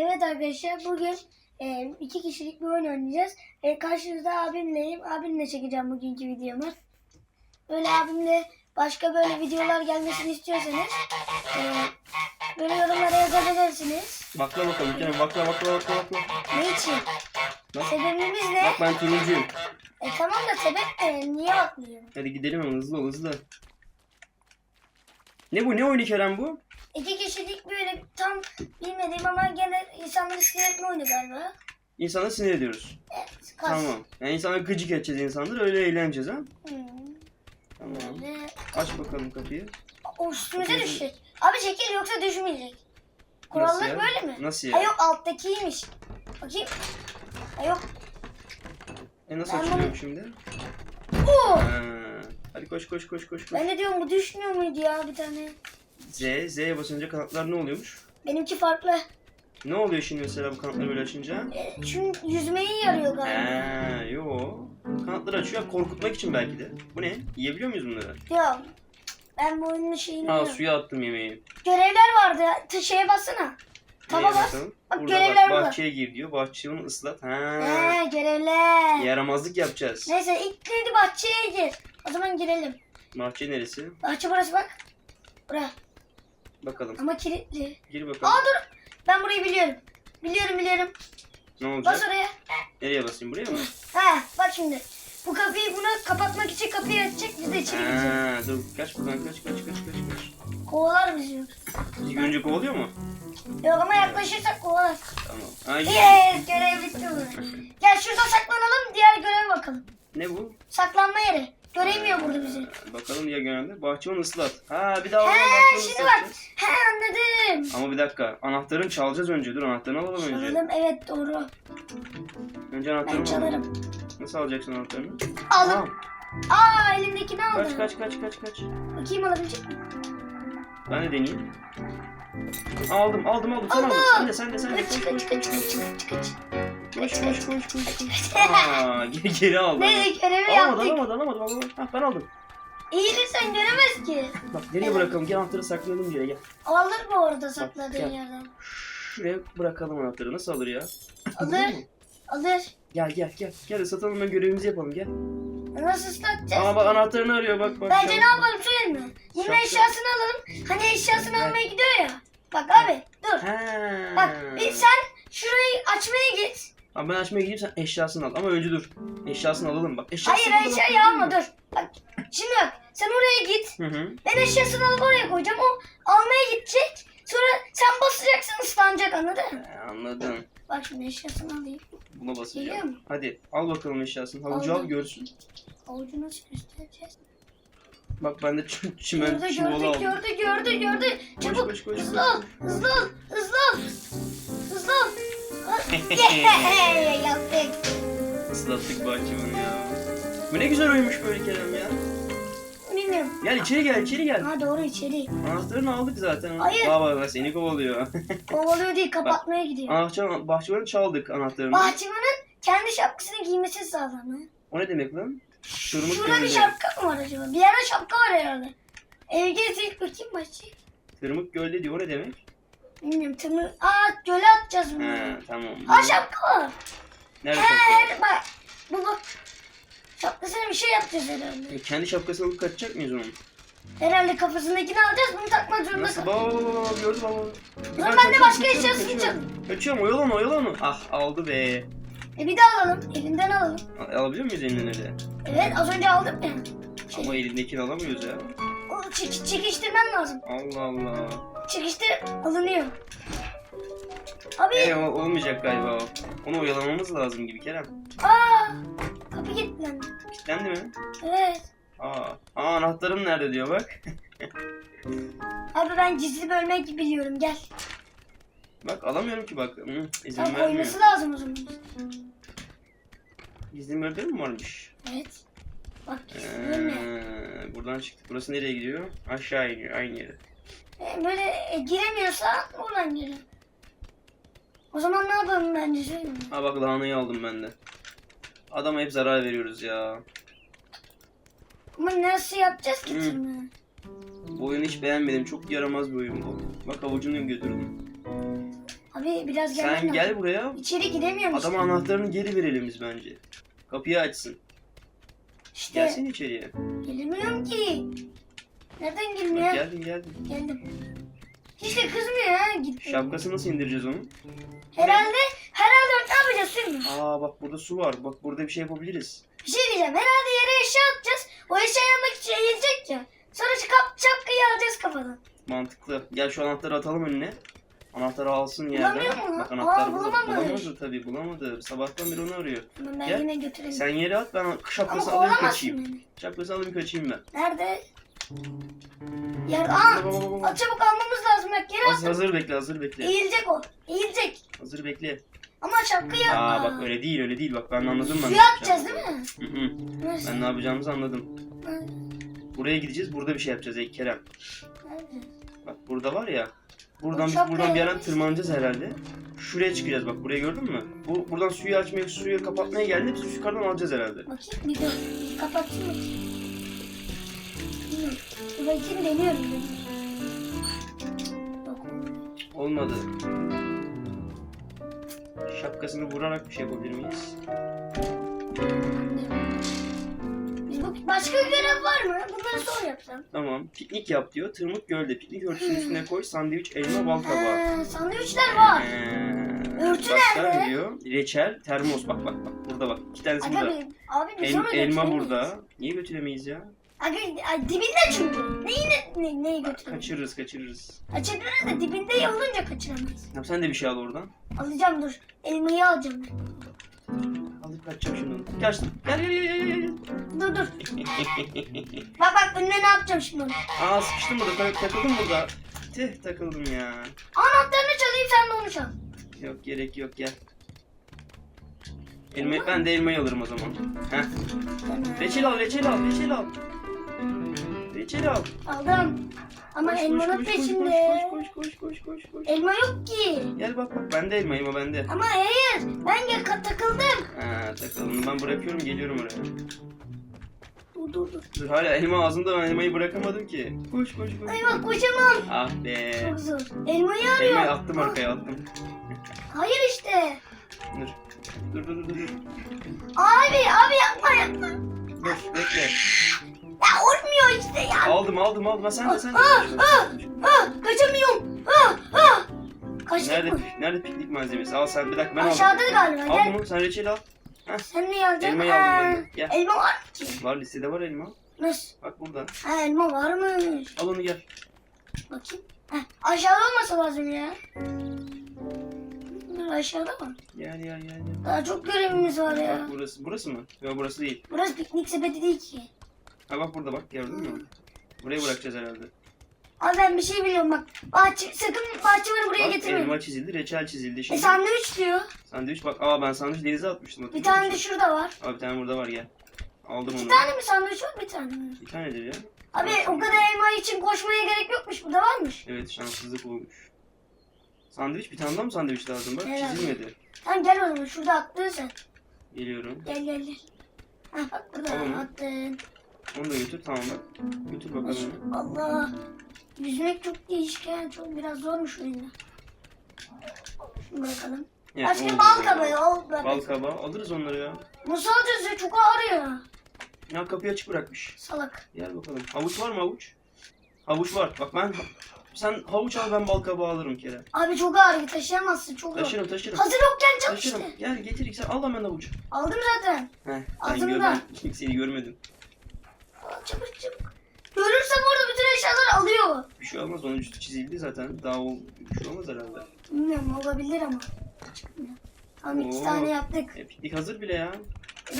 Evet arkadaşlar bugün e, iki kişilik bir oyun oynayacağız. E, karşınızda abimleyim. Abimle çekeceğim bugünkü videomu. Böyle abimle başka böyle videolar gelmesini istiyorsanız e, böyle yorumlara yazabilirsiniz. Bakla bakalım Kerem bakla bakla bakla bakla. Ne için? Bak, Sebebimiz ne? bak ben turuncuyum. E, tamam da sebep ne? Niye bakmıyorum? Hadi gidelim ama hızlı ol hızlı. Ne bu ne oyunu Kerem bu? İki kişilik böyle tam bilmediğim ama gene insanları sinir etme oyunu galiba. İnsanları sinir ediyoruz. Evet. Kas. Tamam. Yani insanları gıcık edeceğiz insanları öyle eğleneceğiz ha. Hmm. Tamam. Böyle. Aç bakalım kapıyı. O üstümüze düşecek. Abi çekil yoksa düşmeyecek. Kurallar ya? böyle mi? Nasıl Ha ya? yok alttakiymiş. Bakayım. Ha yok. E nasıl Ben bunu- şimdi? Oo! Ha. Hadi koş koş koş koş koş. Ben de diyorum bu düşmüyor muydu ya bir tane? Z, Z'ye basınca kanatlar ne oluyormuş? Benimki farklı. Ne oluyor şimdi mesela bu kanatları böyle açınca? E, çünkü yüzmeyi yarıyor galiba. Eee yo. Kanatları açıyor korkutmak için belki de. Bu ne? Yiyebiliyor muyuz bunları? Yok. Ben bu oyunun şeyini Aa biliyorum. suya attım yemeği. Görevler vardı. T- şeye bassana. Taba Neye bas. bakalım? Bak, Burada görevler bak, burada. bahçeye gir diyor. Bahçeyi ıslat. Ha. He görevler. Yaramazlık yapacağız. Neyse ilk neydi bahçeye gir. O zaman girelim. Bahçe neresi? Bahçe burası bak. Bura. Bakalım. Ama kilitli. Gir Aa bakalım. dur. Ben burayı biliyorum. Biliyorum biliyorum. Ne Bas olacak? oraya. Nereye basayım? Buraya mı? Ha bak şimdi. Bu kapıyı bunu kapatmak için kapıyı açacak biz de içeri gireceğiz. Ha, dur kaç buradan kaç kaç kaç kaç kaç. Kovalar bizi. Bizi görünce kovalıyor mu? Yok ama yaklaşırsak kovalar. Tamam. Ay, Yes görev bitti bu. Gel şurada saklanalım diğer göreve bakalım. ne bu? Saklanma yeri. Göremiyor burada bizi. Bakalım diye genelde. Bahçeyi ıslat. Ha bir daha He şimdi bak. ıslatacağız. He anladım. Ama bir dakika. Anahtarını çalacağız önce. Dur anahtarını alalım önce. Çalalım evet doğru. Önce Ben anahtarını alalım. çalarım. Nasıl alacaksın anahtarını? Aldım. Aa elimdekini Kaç aldım. kaç kaç kaç kaç. Bakayım alabilecek miyim? Ben de deneyeyim. Aldım aldım aldım. Sen aldın. Sen de sen de sen de. Kaç Koş kaç koş kaç koş. Koş koş koş koş. Aa, geri, geri aldım. Ne görevi yaptık. alamadım alamadım. alamadım. Hah ben aldım. İyi de sen göremez ki. Bak nereye bırakalım? Gel anahtarı saklayalım diye gel. Alır bu orada sakladığın gel. yerden. Şuraya bırakalım anahtarı. Nasıl alır ya? Alır. Alır. Gel gel gel. Gel satalım ben görevimizi yapalım gel. Nasıl ıslatacağız? Aa bak anahtarını arıyor bak bak. Bence ne yapalım söyleyeyim mi? Yine Şapka. eşyasını alalım. Hani eşyasını Ver. almaya gidiyor ya. Bak abi dur. He. Bak sen şurayı açmaya git. Abi ben açmaya gideyim sen eşyasını al. Ama önce dur. Eşyasını alalım bak. Eşyasını Hayır alalım. eşyayı alma dur. Bak şimdi bak sen oraya git. Hı hı. Ben eşyasını alıp oraya koyacağım. O almaya gidecek. Sonra sen basacaksın ıslanacak anladın mı? He, anladım. Bak şimdi eşyasını alayım. Buna Geliyor basacağım. mu? Hadi al bakalım eşyasını. Havucu al Aldım. görsün. Avucu nasıl göstereceğiz? Bak ben de çimen Gördü çuvalı gördü aldım. gördü gördü gördü. Koş, Çabuk koş, koş, hızlı koş, ol hızlı ol hızlı ol. Hızlı ol. Yaptık. Islattık bahçıvanı ya. Bu ne güzel oymuş böyle Kerem ya. Bilmiyorum. Gel içeri gel içeri gel. Ha doğru içeri. Anahtarını aldık zaten. Hayır. Baba bak seni kovalıyor. Kovalıyor değil kapatmaya gidiyor. Anahtar, bahçıvanı çaldık anahtarını. Bahçıvanın kendi şapkasını giymesi sağlam. O ne demek lan? Şurumuz Şurada bir şapka mı var acaba? Bir yerde şapka var herhalde. Ev gezdik bakayım bahçeye. Tırmık gölde diyor o ne demek? Bilmiyorum tımı. Aa göle atacağız bunu. He tamam. Aa şapka var. Nerede şapka? he bak. Bu bu. Şapkasına bir şey yapacağız herhalde. E, kendi şapkasını alıp kaçacak mıyız onun? Herhalde kafasındakini alacağız bunu takmak zorunda Nasıl? kal. Baba baba baba gördüm baba. Ulan ben de başka eşyasını Kaçıyorum Kaçıyorum oyalama oyalama. Ah aldı be. E bir daha alalım. Elinden alalım. Al- Alabiliyor muyuz elinden öyle? Evet az önce aldım ya. Şey, Ama elindekini alamıyoruz ya. Çek, çekiştirmen lazım. Allah Allah. Çekiştir alınıyor. Abi E, o- olmayacak galiba o. Onu oyalamamız lazım gibi Kerem. aa kapı kilitlendi. Kilitlendi mi? Evet. Aa, aa anahtarım nerede diyor bak. Abi ben gizli bölmek biliyorum gel. bak alamıyorum ki bak. Hı, izin Tamam vermiyor. koyması lazım o zaman. Gizli bölge mi varmış? Evet. Bak gizli bölme. Ee, buradan çıktık. Burası nereye gidiyor? Aşağı iniyor aynı yere. E, böyle e, giremiyorsa oradan girin. O zaman ne yapalım bence söyleyeyim mi? Ha bak lahanayı aldım ben de. Adama hep zarar veriyoruz ya. Ama nasıl yapacağız ki Hı. tırnağı? Bu oyunu hiç beğenmedim. Çok yaramaz bir oyun bu. Bak avucunu götürdüm. Abi biraz gelmen Sen lazım. gel buraya. İçeri giremiyorum Adama işte. anahtarını geri verelim biz bence. Kapıyı açsın. İşte Gelsin içeriye. gelemiyorum ki. Nereden Bak, girmiyor? geldin geldin. Geldim. Hiç de kızmıyor ha gitti. Şapkası nasıl indireceğiz onu? Herhalde herhalde ne yapacağız mi? Aa bak burada su var. Bak burada bir şey yapabiliriz. Bir şey diyeceğim. Herhalde yere eşya atacağız. O eşyayı almak için eğilecek ya. Sonra çıkıp şapkayı alacağız kafadan. Mantıklı. Gel şu anahtarı atalım önüne. Anahtarı alsın yerden. Bulamıyor mu? Bak Aa, anahtarı burada. bulamamış. Bulamadı tabii bulamadı. Sabahtan beri onu arıyor. Ama ben Gel. yine götüreyim. Sen yere at ben Ama şapkası alayım kovalamazsın kaçayım. beni. Şapkası alayım kaçayım ben. Nerede? Yer. Aa! baba. At çabuk almamız lazım. Bak yere attım. hazır bekle hazır bekle. Eğilecek o. Eğilecek. Hazır bekle. Ama şapkayı yapma. Aa bak öyle değil öyle değil bak ben anladım ben. Suya atacağız değil mi? Hı hı. Nasıl? Ben ne yapacağımızı anladım. Buraya gideceğiz burada bir şey yapacağız ey Kerem. Nerede? Bak burada var ya. Buradan biz buradan bir yerden tırmanacağız herhalde. Şuraya çıkacağız bak burayı gördün mü? Bu buradan suyu açmaya suyu kapatmaya geldi biz yukarıdan alacağız herhalde. Bakayım bir. Bir Kapatayım bakayım. Bir bakayım deniyorum. Yok. Olmadı. Şapkasını vurarak bir şey yapabilir miyiz? Bu başka bir görev var mı? Bunları sonra yapsam. Tamam. Piknik yap diyor. Tırmık gölde. Piknik örtüsünün üstüne koy. Sandviç, elma, bal kabağı. Ee, sandviçler var. Ee, Örtü başka nerede? ne diyor? Reçel, termos. Bak bak bak. Burada bak. İki tanesi Aga burada. bir, abi biz El- elma götüremeyiz. burada. Niye götüremeyiz ya? Aga ay, dibinde çünkü. Neyi ne, ne, neyi götüremeyiz? Kaçırırız kaçırırız. Açabiliriz de dibinde ya olunca kaçıramayız. Tamam sen de bir şey al oradan. Alacağım dur. Elmayı alacağım ben. Kaçacağım şimdi onu. Kaçtım. Gel gel gel gel gel. Dur dur. Bak bak önüne ne yapacağım şimdi. Aa sıkıştım burada. Tak- takıldım burada. Tüh takıldım ya. Anahtarını çalayım sen de onu çal. Yok gerek yok gel. Elma, ben de elmayı alırım o zaman. Heh. Reçel al, reçel al, reçel al. Reçel al. Aldım. Ama elmanın peşinde. Koş koş koş koş koş koş. Elma yok ki. Gel bak bak bende elma elma bende. Ama hayır. Ben ya takıldım. Ha takalım ben bırakıyorum geliyorum oraya. Dur dur dur. Dur hala elma ağzımda ben elmayı bırakamadım ki. Koş koş koş. Ay bak koşamam. Ah be. Çok zor. Elmayı arıyor. Elmayı attım arkaya attım. Hayır işte. Dur. Dur dur dur dur. Abi abi yapma yapma. Dur bekle. Ya olmuyor işte ya. Aldım aldım aldım. Ha, sen de sen de. Ah, ah, ah, kaçamıyorum. Ah, ah. Kaçtık Nerede, mı? nerede piknik malzemesi? Al sen bir dakika ben aldım. Aşağıda galiba. Al Gel. bunu sen reçeli al. Sen ne alacaksın? Elmayı aldım ben de. Gel. Elma var ki? Var listede var elma. Nasıl? Bak burada. Ha elma varmış. Al onu gel. Bakayım. Heh, aşağıda olmasa lazım ya. Dur aşağıda mı? Gel gel gel. gel. Daha çok görevimiz var ya. Bak burası. Burası mı? Yok burası değil. Burası piknik sepeti değil ki. Ha bak burada bak gördün mü? Buraya bırakacağız herhalde. Abi ben bir şey biliyorum bak. Bahçe, sakın bahçeleri buraya Bak getirmeyin. elma çizildi, reçel çizildi. E Şimdi sandviç diyor. sandviç bak. Aa ben sandviç denize atmıştım. Bir tane de şurada var. Aa bir tane burada var gel. Aldım Bir onu. tane mi sandviç var bir tane mi? Bir tanedir ya. Abi o kadar elma için koşmaya gerek yokmuş. Burada varmış. Evet şanssızlık olmuş. Sandviç bir tane daha mı sandviç lazım bak Herhalde. çizilmedi. Tamam gel o zaman şurada attın sen. Geliyorum. Gel gel gel. Ha bak burada Tamam. attın. Onu da götür tamam bak. Götür bakalım. Allah. Yüzmek çok değişik yani. Çok biraz zormuş oyunda. Şunu bırakalım. Evet, Başka bal kabağı ol. Bal kabağı alırız onları ya. Alacağız ya? Çok ağır ya. Ya kapıyı açık bırakmış. Salak. Gel bakalım. Havuç var mı havuç? Havuç var. Bak ben sen havuç al ben bal kabağı alırım Kerem. Abi çok ağır. Taşıyamazsın. Çok zor. Taşırım taşırım. Hazır yokken çal Taşırım. işte. Gel getir sen al hemen havucu. Aldım zaten. Heh, ben Ağzımda. gördüm. Seni görmedim. Çabuk çabuk. Görürsem orada bütün eşyaları alıyor. Bir şey olmaz onun üstü çizildi zaten. Daha ol, bir şey olmaz herhalde. Bilmiyorum olabilir ama. Tamam iki Oo. tane yaptık. E, piknik hazır bile ya.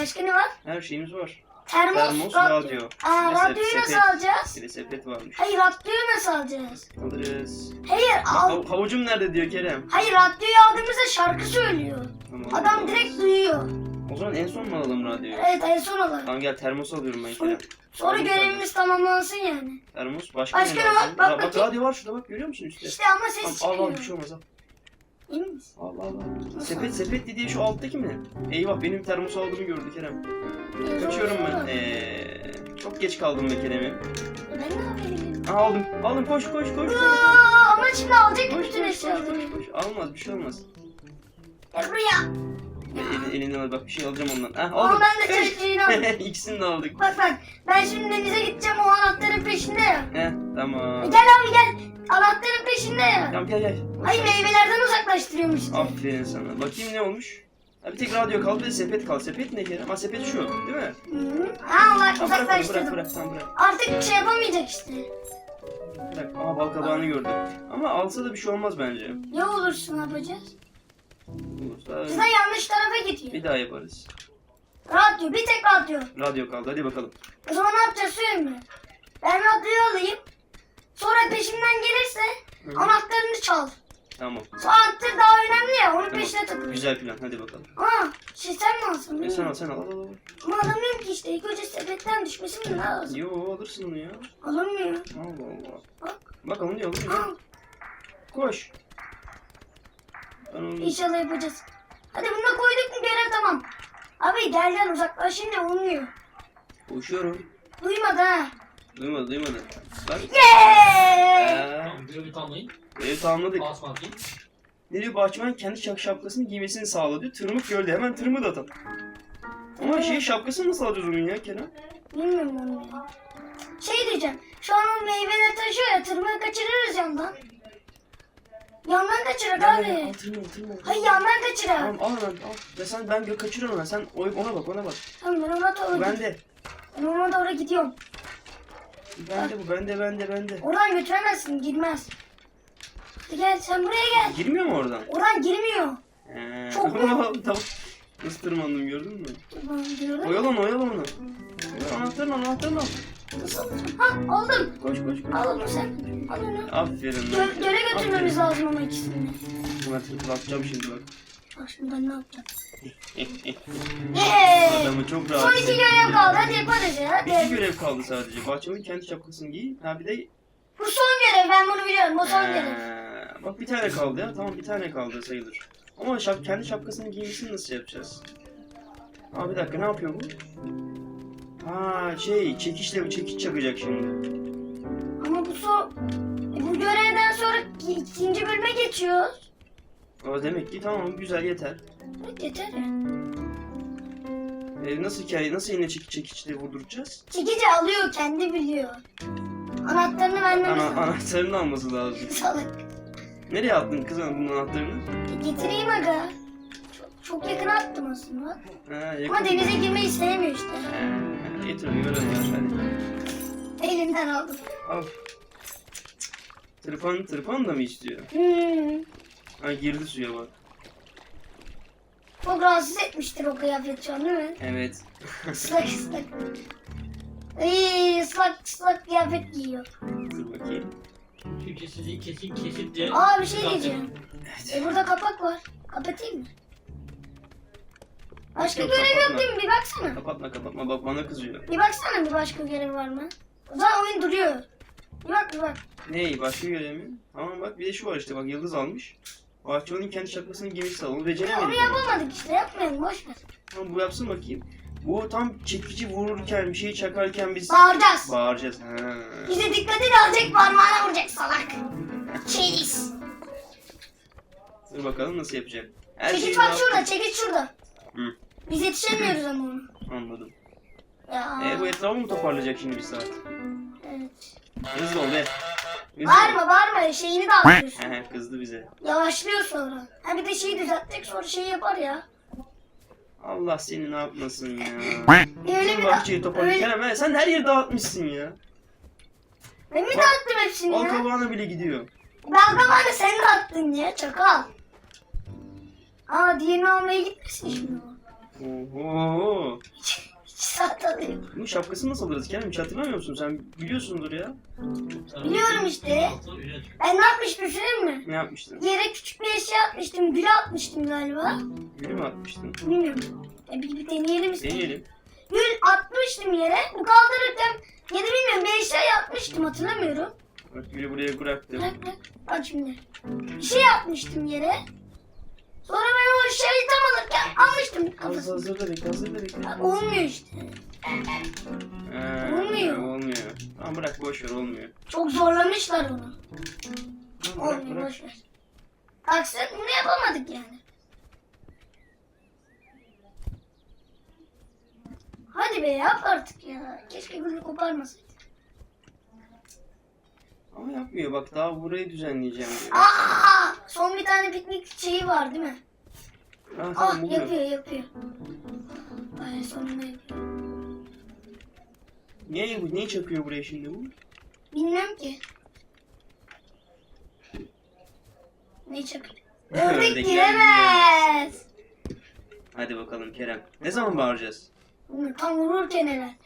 Başka ne var? Her şeyimiz var. Termos, Termos, radyo. radyo. Aa, Bir de radyoyu sepet. nasıl alacağız? Bir de sepet varmış. Hayır radyoyu nasıl alacağız? Alırız. Hayır al. hav- havucum nerede diyor Kerem. Hayır radyoyu aldığımızda şarkı söylüyor. Tamam, Adam alırız. direkt duyuyor. O zaman en son mu alalım radyoyu? Evet en son olarak. Tamam gel termos alıyorum ben. Sonra Aldım görevimiz tamamlansın yani. Termos başka, Başka ne lazım? Bak bak bakayım. radyo var şurada bak görüyor musun üstte? İşte ama ses Tamam, al al bir şey olmaz al. Emin misin? Al al al. Sepet sepet dediği şu alttaki mi? Eyvah benim termos aldığımı gördü Kerem. Kaçıyorum ben. Ee, çok geç kaldım be Kerem'im. Ben ne yapayım? Aldım. Aldım koş koş koş. koş. Ama şimdi alacak bütün eşyaları. Almaz bir şey olmaz. Gel buraya. Elin, elinden al bak bir şey alacağım ondan. Ama aldım. ben de çocuğunu aldım. İkisini de aldık. Bak bak ben şimdi denize gideceğim o anahtarın peşinde ya. Heh tamam. Gel abi gel. Anahtarın peşinde ya. Tamam gel gel. Ay meyvelerden uzaklaştırıyormuş işte. Aferin sana. Bakayım ne olmuş? Ha, bir tek radyo kaldı bir de sepet kaldı. Sepet ne Kerem? Ha sepet şu değil mi? Hı. Ha Allah Tamam bırak bırak uzaklaştırdım. bırak tamam bırak. Artık şey yapamayacak işte. Bırak. Aa bal gördüm. Ama alsa da bir şey olmaz bence. Ne yapacağız? Olursa Sizden yanlış tarafa gidiyor. bir daha yaparız. Radyo bir tek radyo. Radyo kaldı hadi bakalım. O zaman ne yapacağız söyleyeyim mi? Ben radyoyu alayım. Sonra peşimden gelirse Hı. anahtarını çal. Tamam. Sonra anahtar daha önemli ya onun Tamam. peşine takılır. Güzel plan hadi bakalım. Aa şey sen mi alsın? E sen al sen al al al. Ama alamıyorum ki işte. İlk önce sepetten düşmesi mi lazım? Yo alırsın onu ya. Alamıyor. Allah Allah. Bak. Bakalım ne olur ya. Al. Koş. Ben onu... İnşallah yapacağız. Hadi bunu da koyduk mu bir yere tamam. Abi gel gel uzaklaşınca olmuyor. Koşuyorum. Duymadı ha. Duymadı duymadı. Bak. Yeeey. Ee, Tamam görevi tamamlayın. ev tamamladık. Basma atayım. Ne diyor bahçıvan kendi şap şapkasını giymesini sağladı diyor. Tırmık gördü hemen tırmığı da atalım. Ama şey şapkasını nasıl alacağız onun ya Kerem? Bilmiyorum onu ya. Şey diyeceğim. Şu an o meyveleri taşıyor ya tırmığı kaçırırız yandan. Yandan kaçırak abi. tırmığı al tırmığı. Hayır yandan kaçırak. Tamam al hemen al. Ya sen ben gö- kaçırıyorum ben. Sen ona bak ona bak. Tamam ben ona doğru Bu bende. Ben ona doğru gidiyorum. Bende bu bende bende bende. Oradan götüremezsin girmez. Gel sen buraya gel. Girmiyor mu oradan? Oradan girmiyor. Ee, Çok tamam. Nasıl tırmandım gördün mü? Ben diyorum. Oyalan oyalan onu. Anahtarını anahtarını al. Ha aldım. Koş koş koş. Al onu sen. Al onu. Aferin. Gö- göle götürmemiz lazım ama ikisini. Buna tırlatacağım şimdi bak. Bak şimdi ben ne yapacağım? Yeee. Adamı çok rahat. Son iki görev kaldı. Hadi yaparız ya. İki Hadi. görev kaldı sadece. Bahçenin kendi şapkasını giy. Ha bir de Bu son görev. Ben bunu biliyorum. Bu son görev. Ee, bak bir tane kaldı ya. Tamam bir tane kaldı sayılır. Ama şap, kendi şapkasını giymesini nasıl yapacağız? Aa bir dakika ne yapıyor bu? Ha şey çekişle çekiç çakacak şimdi. Ama bu son... E, bu görevden sonra ki- ikinci bölüme geçiyoruz. O demek ki tamam güzel yeter. Evet yeter ya. Ee, nasıl hikaye nasıl yine çekiç çekiçle vurduracağız? Çekici alıyor. Kendi biliyor. Anahtarını vermemiz Ana, anahtarını alması lazım. Salak. Nereye attın kız bunun anahtarını? E, getireyim aga. Çok, çok yakın attım aslında. Ha, yakın. Ama denize girmeyi sevmiyor işte. Ee, getir onu görelim hadi. Elimden aldım. Al. Tırpan, tırpan da mı istiyor? Hmm. Ha girdi suya bak. Çok rahatsız etmiştir o kıyafet şu an değil mi? Evet. Islak ıslak. Ay ıslak ıslak kıyafet giyiyor. Dur bakayım. Çünkü sizi kesin kesitle... Aa bir şey diyeceğim. E burada kapak var. Kapatayım mı? Başka Yok, görev yok değil mi? Bir baksana. Kapatma kapatma bak bana kızıyor. Bir baksana bir başka görev var mı? O zaman oyun duruyor. Bir bak bir bak. Ney başka görev mi? Tamam bak bir de şu var işte bak yıldız almış. Bahçıvanın kendi şapkasını giymişse onu Ya, beceremedik. onu yapamadık işte yapmayalım boş ver. Tamam bu yapsın bakayım. Bu tam çekici vururken bir şeyi çakarken biz Bağıracağız. bağıracağız. Ha. Bize dikkatini alacak parmağına vuracak salak. Çeliz. Dur bakalım nasıl yapacak. Her Çekiç bak şurada çekiç şurada. Hı. Biz yetişemiyoruz ama. Anladım. Ya. E bu etrafı mı toparlayacak şimdi bir saat? Evet. Hızlı ol be. Hızlı ol. Bağırma bağırma şeyini dağıtıyorsun. He, Kızdı bize. Yavaşlıyor sonra. Ha bir de şeyi düzeltecek sonra şeyi yapar ya. Allah seni ne yapmasın ya. Öyle Tüm bir bahçeyi toparlayın. öyle- Kerem he, sen her yeri dağıtmışsın ya. Ben mi dağıttım hepsini Bal ya? kabağına bile gidiyor. Balgamağını sen dağıttın ya çakal. Aa diğerini almaya gitmesin şimdi o. Oho. Saat. Bunun şapkasını nasıl alırız Kerem? Hiç hatırlamıyor musun? Sen biliyorsundur ya. Biliyorum işte. Ben ne yapmıştım söyleyeyim mi? Ne yapmıştın? Yere küçük bir eşya atmıştım. Gül atmıştım galiba. Gülü mü atmıştın? Bilmiyorum. E, bir, bir deneyelim istedim. Deneyelim. Gül atmıştım yere. Bu kaldırırken ya da bilmiyorum bir eşya atmıştım hatırlamıyorum. Bak gülü buraya bıraktım. Bırak bırak. Bak şimdi. Bir şey atmıştım yere. Sonra ben o tam alırken almıştım Hazır kafasını. hazırda bekle hazırda bekle. Bak, Olmuyor işte. Ee, Olmuyor. Olmuyor. Tamam bırak boş ver olmuyor. Çok zorlamışlar onu. Bırak Olmuyor bırak. boş ver. Aksın bunu yapamadık yani. Hadi be yap artık ya. Keşke gülü koparmasaydık. Ama yapmıyor bak daha burayı düzenleyeceğim diyor. Aa! Son bir tane piknik şeyi var değil mi? Ha, Ah yapıyor yapıyor. Ay sonunda yapıyor. Niye, bu- niye çakıyor buraya şimdi bu? Bilmem ki. Ne çakıyor? Ördek giremez. Hadi bakalım Kerem. Ne zaman bağıracağız? Tam vururken herhalde.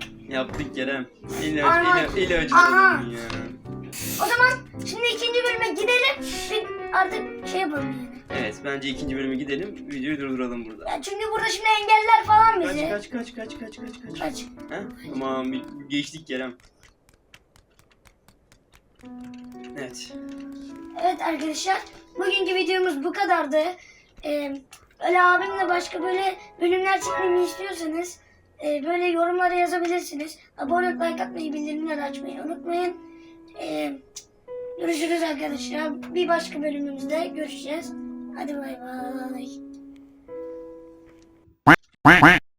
Yaptık Kerem. İlaç, ilacı Aha. ya. O zaman şimdi ikinci bölüme gidelim. Bir artık şey yapalım yani. Evet bence ikinci bölüme gidelim. Videoyu durduralım burada. Ya çünkü burada şimdi engeller falan Kaç bizi. kaç kaç kaç kaç kaç kaç. Kaç. Ha? Tamam bir- geçtik Kerem. Evet. Evet arkadaşlar bugünkü videomuz bu kadardı. Ee, öyle abimle başka böyle bölümler çekmemi istiyorsanız e, böyle yorumlara yazabilirsiniz. Abone olmayı, like atmayı, bildirimleri açmayı unutmayın. E, görüşürüz arkadaşlar. Bir başka bölümümüzde görüşeceğiz. Hadi bay bay.